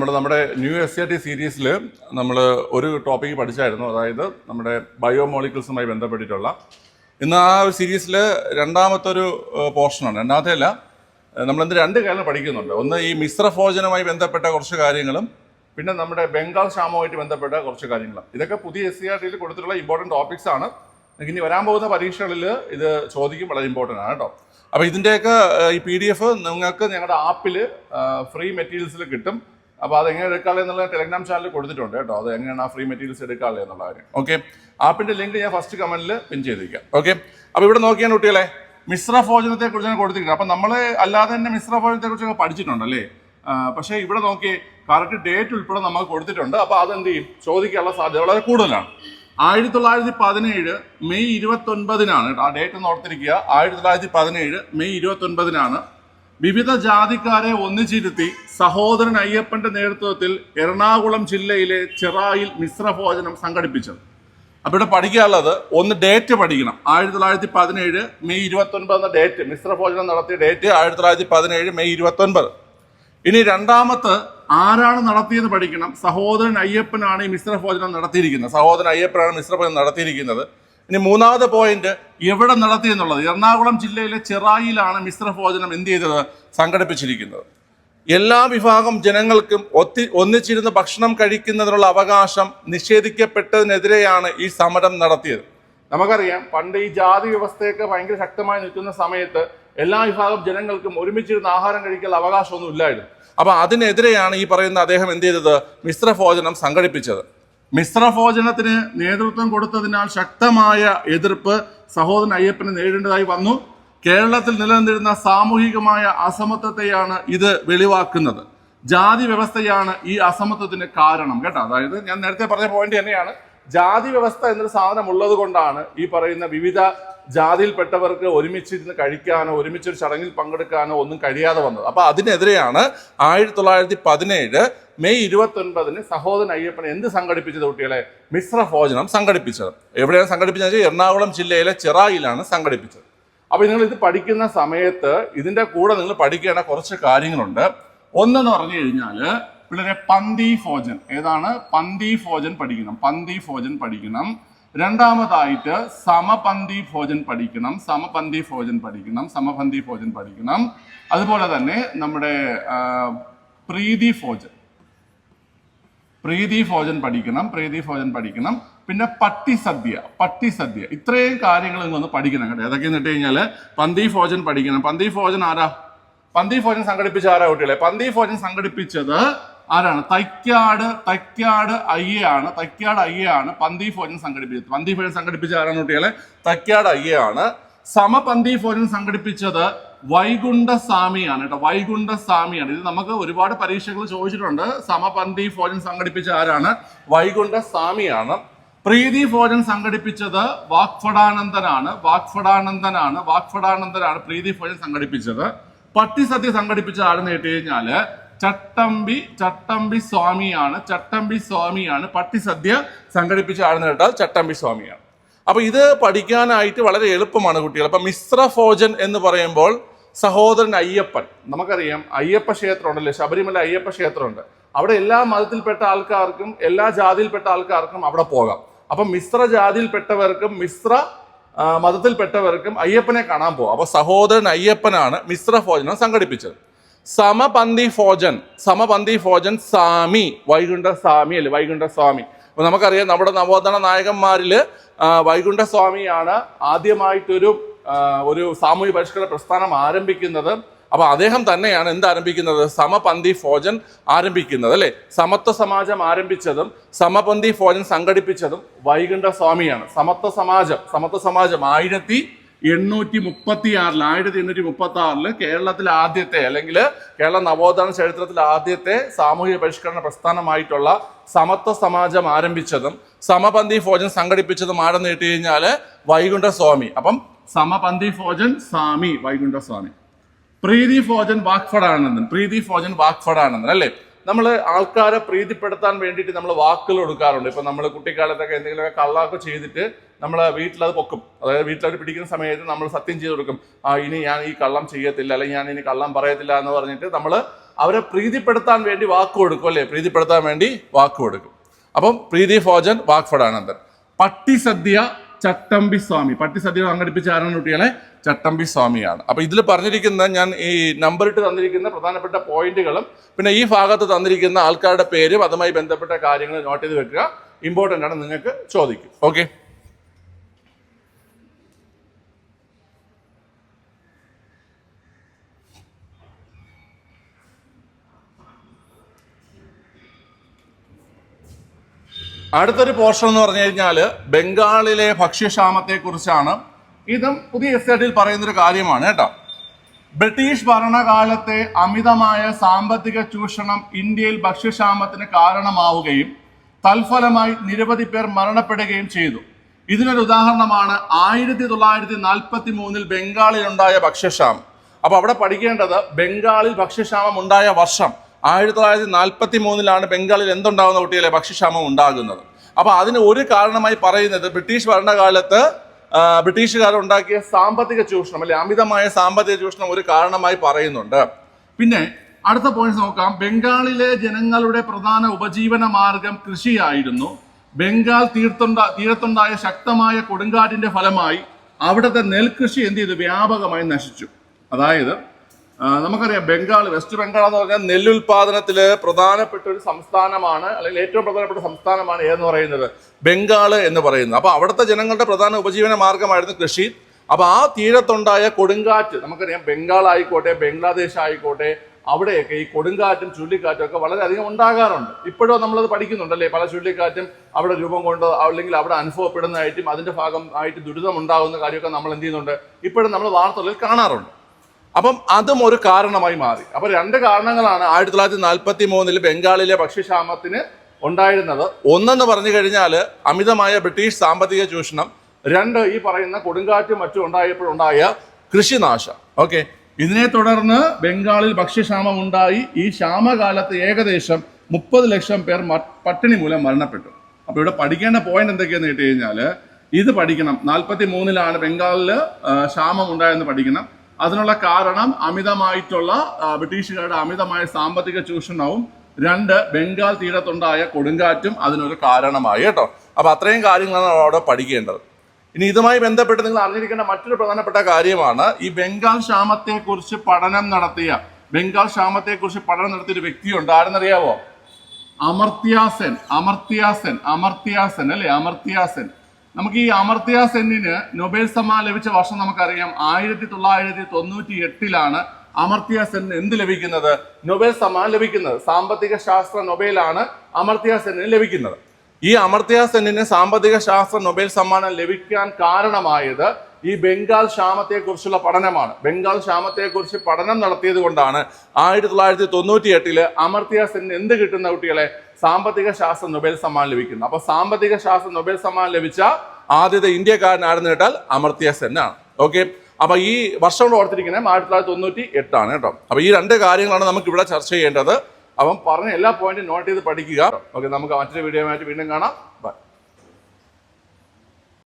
നമ്മുടെ നമ്മുടെ new S C R T സീരീസിൽ നമ്മൾ ഒരു ടോപ്പിക്ക് പഠിച്ചായിരുന്നു. അതായത് നമ്മുടെ ബയോമോളിക്കിൾസുമായി ബന്ധപ്പെട്ടിട്ടുള്ള. ഇന്ന് ആ ഒരു സീരീസിൽ രണ്ടാമത്തെ ഒരു പോർഷനാണ്. രണ്ടാമത്തെ അല്ല നമ്മളെന്ത് രണ്ട് കാര്യങ്ങൾ പഠിക്കുന്നുണ്ട്. ഒന്ന് ഈ മിശ്രഭോജനവുമായി ബന്ധപ്പെട്ട കുറച്ച് കാര്യങ്ങളും പിന്നെ നമ്മുടെ ബംഗാൾ ക്ഷാമവുമായിട്ട് ബന്ധപ്പെട്ട കുറച്ച് കാര്യങ്ങളും. ഇതൊക്കെ പുതിയ എസ് സി ആർ ടിയിൽ കൊടുത്തിട്ടുള്ള ഇമ്പോർട്ടന്റ് ടോപ്പിക്സ് ആണ്. ഇനി വരാൻ പോകുന്ന പരീക്ഷകളിൽ ഇത് ചോദിക്കും വളരെ ഇമ്പോർട്ടന്റ് ആണ് കേട്ടോ. അപ്പോൾ ഇതിന്റെയൊക്കെ ഈ പി ഡി എഫ് നിങ്ങൾക്ക് ഞങ്ങളുടെ ആപ്പിൽ ഫ്രീ മെറ്റീരിയൽസിൽ കിട്ടും. അപ്പോൾ അത് എങ്ങനെ എടുക്കാളെ എന്നുള്ള ടെലിഗ്രാം ചാനലിൽ കൊടുത്തിട്ടുണ്ട് കേട്ടോ. അത് എങ്ങനെയാണ് ആ ഫ്രീ മെറ്റീരിയൽസ് എടുക്കാളെ എന്നുള്ള കാര്യം. ഓക്കെ ആപ്പിന്റെ ലിങ്ക് ഞാൻ ഫസ്റ്റ് കമന്റിൽ പിൻ ചെയ്തിരിക്കാം. ഓക്കെ അപ്പോൾ ഇവിടെ നോക്കിയാണ് കുട്ടികളെ. മിശ്ര ഭോജനത്തെ കുറിച്ച് ഞാൻ കൊടുത്തിട്ടുണ്ട് അപ്പം നമ്മൾ അല്ലാതെ തന്നെ മിശ്ര ഭോജനത്തെ കുറിച്ചൊക്കെ പഠിച്ചിട്ടുണ്ടല്ലേ പക്ഷേ ഇവിടെ നോക്കി കറക്റ്റ് ഡേറ്റ് ഉൾപ്പെടെ നമ്മൾ കൊടുത്തിട്ടുണ്ട്. അപ്പോൾ അതെന്ത് ചെയ്യും? ചോദിക്കാനുള്ള സാധ്യത വളരെ കൂടുതലാണ്. ആയിരത്തി തൊള്ളായിരത്തി പതിനേഴ് മെയ് ഇരുപത്തി ഒൻപതിനാണ് കേട്ടോ. ആ ഡേറ്റ് ഓർത്തിരിക്കുക. ആയിരത്തി തൊള്ളായിരത്തി പതിനേഴ് മെയ് ഇരുപത്തി ഒൻപതിനാണ് വിവിധ ജാതിക്കാരെ ഒന്നിച്ചിരുത്തി സഹോദരൻ അയ്യപ്പന്റെ നേതൃത്വത്തിൽ എറണാകുളം ജില്ലയിലെ ചെറായിൽ മിശ്രഭോജനം സംഘടിപ്പിച്ചത്. അപ്പൊ ഇവിടെ പഠിക്കാനുള്ളത് ഒന്ന് ഡേറ്റ് പഠിക്കണം. ആയിരത്തി തൊള്ളായിരത്തി പതിനേഴ് മെയ് ഇരുപത്തി ഒൻപത് എന്ന ഡേറ്റ് മിശ്രഭോജനം നടത്തിയ ഡേറ്റ് ആയിരത്തി തൊള്ളായിരത്തി പതിനേഴ് മെയ് ഇരുപത്തി ഒൻപത് ഇനി രണ്ടാമത്ത് ആരാണ് നടത്തിയത് പഠിക്കണം? സഹോദരൻ അയ്യപ്പനാണ് ഈ മിശ്രഭോജനം നടത്തിയിരിക്കുന്നത്. സഹോദരൻ അയ്യപ്പനാണ് മിശ്രഭോജനം നടത്തിയിരിക്കുന്നത്. ഇനി മൂന്നാമത്തെ പോയിന്റ് എവിടെ നടത്തി എന്നുള്ളത്? എറണാകുളം ജില്ലയിലെ ചെറായിലാണ് മിശ്രഭോജനം എന്ത് ചെയ്തത്? സംഘടിപ്പിച്ചിരിക്കുന്നത്. എല്ലാ വിഭാഗം ജനങ്ങൾക്കും ഒത്തി ഒന്നിച്ചിരുന്ന് ഭക്ഷണം കഴിക്കുന്നതിനുള്ള അവകാശം നിഷേധിക്കപ്പെട്ടതിനെതിരെയാണ് ഈ സമരം നടത്തിയത്. നമുക്കറിയാം പണ്ട് ഈ ജാതി വ്യവസ്ഥയൊക്കെ ഭയങ്കര ശക്തമായി നിൽക്കുന്ന സമയത്ത് എല്ലാ വിഭാഗം ജനങ്ങൾക്കും ഒരുമിച്ചിരുന്ന് ആഹാരം കഴിക്കാൻ അവകാശമൊന്നും ഇല്ലായിരുന്നു. അപ്പൊ അതിനെതിരെയാണ് ഈ പറയുന്ന അദ്ദേഹം എന്ത് ചെയ്തത്? മിശ്രഭോജനം സംഘടിപ്പിച്ചത്. മിശ്രഭോജനത്തിന് നേതൃത്വം കൊടുത്തതിനാൽ ശക്തമായ എതിർപ്പ് സഹോദരൻ അയ്യപ്പന് നേരിടേണ്ടതായി വന്നു. കേരളത്തിൽ നിലനിന്നിരുന്ന സാമൂഹികമായ അസമത്വത്തെയാണ് ഇത് വെളിവാക്കുന്നത്. ജാതി വ്യവസ്ഥയാണ് ഈ അസമത്വത്തിന് കാരണം കേട്ടോ. അതായത് ഞാൻ നേരത്തെ പറഞ്ഞ പോയിന്റ് തന്നെയാണ്. ജാതി വ്യവസ്ഥ എന്നൊരു സാധനം ഉള്ളത് കൊണ്ടാണ് ഈ പറയുന്ന വിവിധ ജാതിയിൽപ്പെട്ടവർക്ക് ഒരുമിച്ചിരുന്ന് കഴിക്കാനോ ഒരുമിച്ചൊരു ചടങ്ങിൽ പങ്കെടുക്കാനോ ഒന്നും കഴിയാതെ വന്നത്. അപ്പൊ അതിനെതിരെയാണ് ആയിരത്തി തൊള്ളായിരത്തി പതിനേഴ് മെയ് ഇരുപത്തി ഒൻപതിന് സഹോദരൻ അയ്യപ്പൻ എന്ത് സംഘടിപ്പിച്ചത് കുട്ടികളെ? മിശ്ര ഭോജനം സംഘടിപ്പിച്ചത്. എവിടെയാണ് സംഘടിപ്പിച്ചത്? എറണാകുളം ജില്ലയിലെ ചിറായിലാണ് സംഘടിപ്പിച്ചത്. അപ്പോൾ നിങ്ങൾ ഇത് പഠിക്കുന്ന സമയത്ത് ഇതിന്റെ കൂടെ നിങ്ങൾ പഠിക്കേണ്ട കുറച്ച് കാര്യങ്ങളുണ്ട്. ഒന്നെന്ന് പറഞ്ഞു കഴിഞ്ഞാൽ പിള്ളേരെ പന്തി ഭോജൻ ഏതാണ്? പന്തി ഭോജൻ പഠിക്കണം. പന്തി ഭോജൻ പഠിക്കണം. രണ്ടാമതായിട്ട് സമപന്തി ഭോജൻ പഠിക്കണം. സമപന്തി ഭോജൻ പഠിക്കണം. സമപന്തി ഭോജൻ പഠിക്കണം. അതുപോലെ തന്നെ നമ്മുടെ പ്രീതി ഭോജൻ. പ്രീതി ഭോജൻ പഠിക്കണം. പ്രീതി ഭോജൻ പഠിക്കണം. പിന്നെ പട്ടി സദ്യ പട്ടി സദ്യ ഇത്രയും കാര്യങ്ങൾ നിങ്ങൾ പഠിക്കണം കേട്ടോ. ഏതൊക്കെയെന്ന് ഇട്ട് കഴിഞ്ഞാൽ പന്തി ഭോജൻ പഠിക്കണം. പന്തി ഭോജൻ ആരാ? പന്തി ഭോജൻ സംഘടിപ്പിച്ച ആരാ കുട്ടികളെ? പന്തി ഭോജൻ സംഘടിപ്പിച്ചത് ആരാണ്? തൈക്കാട് തൈക്കാട് അയ്യയാണ്. തൈക്കാട് അയ്യയാണ് പന്തി ഫോജൻ സംഘടിപ്പിച്ചത്. പന്തി ഫോജൻ സംഘടിപ്പിച്ച ആരാണ് കുട്ടികളെ? തൈക്കാട് അയ്യയാണ്. സമപന്തി ഫോജൻ സംഘടിപ്പിച്ചത് വൈകുണ്ഠ സ്വാമിയാണ് കേട്ടോ. വൈകുണ്ഠ സ്വാമിയാണ് ഇത് നമുക്ക് ഒരുപാട് പരീക്ഷകൾ ചോദിച്ചിട്ടുണ്ട്. സമപന്തി ഫോജൻ സംഘടിപ്പിച്ച ആരാണ്? വൈകുണ്ഠ സ്വാമിയാണ് പ്രീതി ഫോജൻ സംഘടിപ്പിച്ചത് വാക്ഫടാനന്ദനാണ്. വാക്ഫടാനന്ദനാണ്. വാക്ഫടാനന്ദനാണ് പ്രീതി ഫോജൻ സംഘടിപ്പിച്ചത്. പട്ടിസദ്യ സംഘടിപ്പിച്ച ആരെന്ന് കേട്ട് കഴിഞ്ഞാൽ ചട്ടമ്പി ചട്ടമ്പി സ്വാമിയാണ് ചട്ടമ്പി സ്വാമിയാണ് പട്ടിസദ്യ സംഘടിപ്പിച്ച ആളെന്ന് കേട്ടാൽ ചട്ടമ്പി സ്വാമിയാണ്. അപ്പൊ ഇത് പഠിക്കാനായിട്ട് വളരെ എളുപ്പമാണ് കുട്ടികൾ. അപ്പൊ മിശ്ര ഭോജൻ എന്ന് പറയുമ്പോൾ സഹോദരൻ അയ്യപ്പൻ. നമുക്കറിയാം അയ്യപ്പ ക്ഷേത്രമുണ്ടല്ലേ? ശബരിമല അയ്യപ്പ ക്ഷേത്രമുണ്ട്. അവിടെ എല്ലാ മതത്തിൽപ്പെട്ട ആൾക്കാർക്കും എല്ലാ ജാതിയിൽപ്പെട്ട ആൾക്കാർക്കും അവിടെ പോകാം. അപ്പൊ മിശ്ര ജാതിയിൽപ്പെട്ടവർക്കും മിശ്ര മതത്തിൽപ്പെട്ടവർക്കും അയ്യപ്പനെ കാണാൻ പോകും അപ്പോൾ സഹോദരൻ അയ്യപ്പനാണ് മിശ്ര ഭോജനം സംഘടിപ്പിച്ചത്. സമപന്തി ഫോജൻ സമപന്തി ഫോജൻ സാമി വൈകുണ്ഠ സ്വാമി അല്ലേ? വൈകുണ്ഠ സ്വാമി. അപ്പൊ നമുക്കറിയാം നമ്മുടെ നവോത്ഥാന നായകന്മാരിൽ വൈകുണ്ഠ സ്വാമിയാണ് ആദ്യമായിട്ടൊരു ഒരു സാമൂഹ്യ പരിഷ്കരണ പ്രസ്ഥാനം ആരംഭിക്കുന്നത്. അപ്പൊ അദ്ദേഹം തന്നെയാണ് എന്ത് ആരംഭിക്കുന്നത്? സമപന്തി ഫോജൻ ആരംഭിക്കുന്നത് അല്ലെ? സമത്വ സമാജം ആരംഭിച്ചതും സമപന്തി ഫോജൻ സംഘടിപ്പിച്ചതും വൈകുണ്ഠ സ്വാമിയാണ്. സമത്വ സമാജം സമത്വ സമാജം ആയിരത്തി എണ്ണൂറ്റി മുപ്പത്തി ആറിൽ ആയിരത്തി എണ്ണൂറ്റി മുപ്പത്തി ആറിൽ കേരളത്തിൽ ആദ്യത്തെ അല്ലെങ്കിൽ കേരള നവോത്ഥാന ചരിത്രത്തിൽ ആദ്യത്തെ സാമൂഹിക പരിഷ്കരണ പ്രസ്ഥാനമായിട്ടുള്ള സമത്വ സമാജം ആരംഭിച്ചതും സമപന്തി ഭോജൻ സംഘടിപ്പിച്ചതും ആരെന്ന് കേട്ട് കഴിഞ്ഞാൽ വൈകുണ്ഠ സ്വാമി അപ്പം സമപന്തി ഭോജൻ സ്വാമി വൈകുണ്ഠസ്വാമി. പ്രീതി ഭോജൻ വാക്ഫടാനന്ദൻ പ്രീതി ഭോജൻ വാക്ഫടാനന്ദൻ അല്ലേ? നമ്മൾ ആൾക്കാരെ പ്രീതിപ്പെടുത്താൻ വേണ്ടിയിട്ട് നമ്മൾ വാക്കുകൾ കൊടുക്കാറുണ്ട്. ഇപ്പം നമ്മൾ കുട്ടിക്കാലത്തൊക്കെ എന്തെങ്കിലുമൊക്കെ കള്ളാക്ക് ചെയ്തിട്ട് നമ്മൾ വീട്ടിലത് പൊക്കും. അതായത് വീട്ടിലത് പിടിക്കുന്ന സമയത്ത് നമ്മൾ സത്യം ചെയ്ത് കൊടുക്കും. ആ ഇനി ഞാൻ ഈ കള്ളം ചെയ്യത്തില്ല അല്ലെങ്കിൽ ഞാൻ ഇനി കള്ളം പറയത്തില്ല എന്ന് പറഞ്ഞിട്ട് നമ്മൾ അവരെ പ്രീതിപ്പെടുത്താൻ വേണ്ടി വാക്ക് കൊടുക്കും അല്ലേ? പ്രീതിപ്പെടുത്താൻ വേണ്ടി വാക്ക് കൊടുക്കും. അപ്പം പ്രീതി ഫോജൻ വാക്ഫടാനന്ദൻ പട്ടിസദ്യ ചട്ടമ്പി സ്വാമി. പട്ടിസദ്യ സംഘടിപ്പിച്ച ആരാണ് കുട്ടികളെ? ചട്ടമ്പി സ്വാമിയാണ്. അപ്പൊ ഇതിൽ പറഞ്ഞിരിക്കുന്ന ഞാൻ ഈ നമ്പർ ഇട്ട് തന്നിരിക്കുന്ന പ്രധാനപ്പെട്ട പോയിന്റുകളും പിന്നെ ഈ ഭാഗത്ത് തന്നിരിക്കുന്ന ആൾക്കാരുടെ പേരും അതുമായി ബന്ധപ്പെട്ട കാര്യങ്ങൾ നോട്ട് ചെയ്ത് വെക്കുക. ഇമ്പോർട്ടന്റ് ആണ് നിങ്ങൾക്ക് ചോദിക്കും. ഓക്കെ അടുത്തൊരു പോർഷൻ എന്ന് പറഞ്ഞു കഴിഞ്ഞാൽ ബംഗാളിലെ ഭക്ഷ്യക്ഷാമത്തെ കുറിച്ചാണ് ഇതും പുതിയ എസ്റ്റേറ്റിൽ പറയുന്നൊരു കാര്യമാണ് കേട്ടോ. ബ്രിട്ടീഷ് ഭരണകാലത്തെ അമിതമായ സാമ്പത്തിക ചൂഷണം ഇന്ത്യയിൽ ഭക്ഷ്യക്ഷാമത്തിന് കാരണമാവുകയും തൽഫലമായി നിരവധി പേർ മരണപ്പെടുകയും ചെയ്തു. ഇതിനൊരു ഉദാഹരണമാണ് ആയിരത്തി തൊള്ളായിരത്തി നാൽപ്പത്തി മൂന്നിൽ ബംഗാളിലുണ്ടായ ഭക്ഷ്യക്ഷാമം. അപ്പൊ അവിടെ പഠിക്കേണ്ടത് ബംഗാളിൽ ഭക്ഷ്യക്ഷാമം ഉണ്ടായ വർഷം ആയിരത്തി തൊള്ളായിരത്തി നാൽപ്പത്തി മൂന്നിലാണ് ബംഗാളിൽ എന്തുണ്ടാകുന്ന കുട്ടികളെ ഭക്ഷ്യക്ഷാമം ഉണ്ടാകുന്നത്. അപ്പോൾ അതിന് ഒരു കാരണമായി പറയുന്നത് ബ്രിട്ടീഷ് ഭരണകാലത്ത് ബ്രിട്ടീഷുകാർ ഉണ്ടാക്കിയ സാമ്പത്തിക ചൂഷണം അല്ലെ അമിതമായ സാമ്പത്തിക ചൂഷണം ഒരു കാരണമായി പറയുന്നുണ്ട്. പിന്നെ അടുത്ത പോയിന്റ് നോക്കാം. ബംഗാളിലെ ജനങ്ങളുടെ പ്രധാന ഉപജീവന മാർഗം കൃഷിയായിരുന്നു. ബംഗാൾ തീർത്തുണ്ട തീരത്തുണ്ടായ ശക്തമായ കൊടുങ്കാറ്റിന്റെ ഫലമായി അവിടുത്തെ നെൽകൃഷി എന്ത് ചെയ്തു? വ്യാപകമായി നശിച്ചു. അതായത് നമുക്കറിയാം ബംഗാൾ വെസ്റ്റ് ബംഗാൾ എന്ന് പറഞ്ഞാൽ നെല്ലുൽപാദനത്തിൽ പ്രധാനപ്പെട്ട ഒരു സംസ്ഥാനമാണ് അല്ലെങ്കിൽ ഏറ്റവും പ്രധാനപ്പെട്ട സംസ്ഥാനമാണ് ഏതെന്ന് പറയുന്നത്? ബംഗാൾ എന്ന് പറയുന്നത്. അപ്പോൾ അവിടുത്തെ ജനങ്ങളുടെ പ്രധാന ഉപജീവന മാർഗമായിരുന്നു കൃഷി. അപ്പോൾ ആ തീരത്തുണ്ടായ കൊടുങ്കാറ്റ് നമുക്കറിയാം ബംഗാൾ ആയിക്കോട്ടെ ബംഗ്ലാദേശ് ആയിക്കോട്ടെ അവിടെയൊക്കെ ഈ കൊടുങ്കാറ്റും ചുഴലിക്കാറ്റും ഒക്കെ വളരെയധികം ഉണ്ടാകാറുണ്ട്. ഇപ്പോഴും നമ്മളത് പഠിക്കുന്നുണ്ടല്ലേ? പല ചുഴലിക്കാറ്റും അവിടെ രൂപം കൊണ്ട് അല്ലെങ്കിൽ അവിടെ അനുഭവപ്പെടുന്നതായിട്ടും അതിന്റെ ഭാഗമായിട്ട് ദുരിതം ഉണ്ടാകുന്ന കാര്യമൊക്കെ നമ്മൾ എന്ത് ചെയ്യുന്നുണ്ട്? ഇപ്പോഴും നമ്മൾ വാർത്തകളിൽ കാണാറുണ്ട്. അപ്പം അതും ഒരു കാരണമായി മാറി. അപ്പൊ രണ്ട് കാരണങ്ങളാണ് ആയിരത്തി തൊള്ളായിരത്തി നാൽപ്പത്തി മൂന്നിൽ ബംഗാളിലെ ഭക്ഷ്യക്ഷാമത്തിന് ഉണ്ടായിരുന്നത്. ഒന്നെന്ന് പറഞ്ഞു കഴിഞ്ഞാൽ അമിതമായ ബ്രിട്ടീഷ് സാമ്പത്തിക ചൂഷണം. രണ്ട് ഈ പറയുന്ന കൊടുങ്കാറ്റും മറ്റും ഉണ്ടായപ്പോഴുണ്ടായ കൃഷിനാശം. ഓക്കെ. ഇതിനെ തുടർന്ന് ബംഗാളിൽ ഭക്ഷ്യക്ഷാമം ഉണ്ടായി. ഈ ക്ഷാമകാലത്ത് ഏകദേശം മുപ്പത് ലക്ഷം പേർ പട്ടിണി മൂലം മരണപ്പെട്ടു. അപ്പൊ ഇവിടെ പഠിക്കേണ്ട പോയിന്റ് എന്തൊക്കെയാന്ന് കേട്ട് കഴിഞ്ഞാൽ ഇത് പഠിക്കണം. നാൽപ്പത്തി മൂന്നിലാണ് ബംഗാളിൽ ക്ഷാമം ഉണ്ടായെന്ന് പഠിക്കണം. അതിനുള്ള കാരണം അമിതമായിട്ടുള്ള ബ്രിട്ടീഷുകാരുടെ അമിതമായ സാമ്പത്തിക ചൂഷണവും രണ്ട് ബംഗാൾ തീരത്തുണ്ടായ കൊടുങ്കാറ്റും അതിനൊരു കാരണമായി കേട്ടോ. അപ്പോൾ അത്രയും കാര്യങ്ങളാണ് അവിടെ പഠിക്കേണ്ടത്. ഇനി ഇതുമായി ബന്ധപ്പെട്ട് നിങ്ങൾ അറിഞ്ഞിരിക്കേണ്ട മറ്റൊരു പ്രധാനപ്പെട്ട കാര്യമാണ് ഈ ബംഗാൾ ക്ഷാമത്തെക്കുറിച്ച് പഠനം നടത്തിയ ബംഗാൾ ക്ഷാമത്തെക്കുറിച്ച് പഠനം നടത്തിയ ഒരു വ്യക്തിയുണ്ട്. ആരെന്നറിയാവോ? അമർത്യാസൻ അമർത്യാസൻ അമർത്യാസൻ അല്ലേ? അമർത്യാസെൻ. നമുക്ക് ഈ അമർത്യാസെന്നിന് നൊബേൽ സമ്മാനം ലഭിച്ച വർഷം നമുക്കറിയാം. ആയിരത്തി തൊള്ളായിരത്തി തൊണ്ണൂറ്റി എട്ടിലാണ് അമർത്യാസെന്നിന് എന്ത് ലഭിക്കുന്നത്? നൊബേൽ സമ്മാനം ലഭിക്കുന്നത്. സാമ്പത്തിക ശാസ്ത്ര നൊബേലാണ് അമർത്യാസെന്നിന് ലഭിക്കുന്നത്. ഈ അമർത്യാസെന്നിന് സാമ്പത്തിക ശാസ്ത്ര നൊബേൽ സമ്മാനം ലഭിക്കാൻ കാരണമായത് ഈ ബംഗാൾ ക്ഷാമത്തെ കുറിച്ചുള്ള പഠനമാണ്. ബംഗാൾ ക്ഷാമത്തെ കുറിച്ച് പഠനം നടത്തിയത് കൊണ്ടാണ് ആയിരത്തി തൊള്ളായിരത്തി തൊണ്ണൂറ്റി എട്ടിൽ അമർത്യ സെൻ എന്ത് കിട്ടുന്ന കുട്ടികളെ സാമ്പത്തിക ശാസ്ത്ര നൊബേൽ സമ്മാനം ലഭിക്കുന്നു. അപ്പൊ സാമ്പത്തിക ശാസ്ത്ര നൊബേൽ സമ്മാനം ലഭിച്ച ആദ്യത്തെ ഇന്ത്യക്കാരനായിരുന്നു കേട്ടാൽ അമർത്യ ആണ് ഓക്കെ? അപ്പൊ ഈ വർഷം കൊണ്ട് ഓർത്തിരിക്കുന്നത് ആയിരത്തി തൊള്ളായിരത്തി തൊണ്ണൂറ്റി എട്ടാണ് കേട്ടോ. അപ്പൊ ഈ രണ്ട് കാര്യങ്ങളാണ് നമുക്ക് ഇവിടെ ചർച്ച ചെയ്യേണ്ടത്. അവൻ പറഞ്ഞ എല്ലാ പോയിന്റും നോട്ട് ചെയ്ത് പഠിക്കുക. ഓക്കെ നമുക്ക് മറ്റൊരു വീഡിയോ ആയിട്ട് വീണ്ടും കാണാം. ബൈ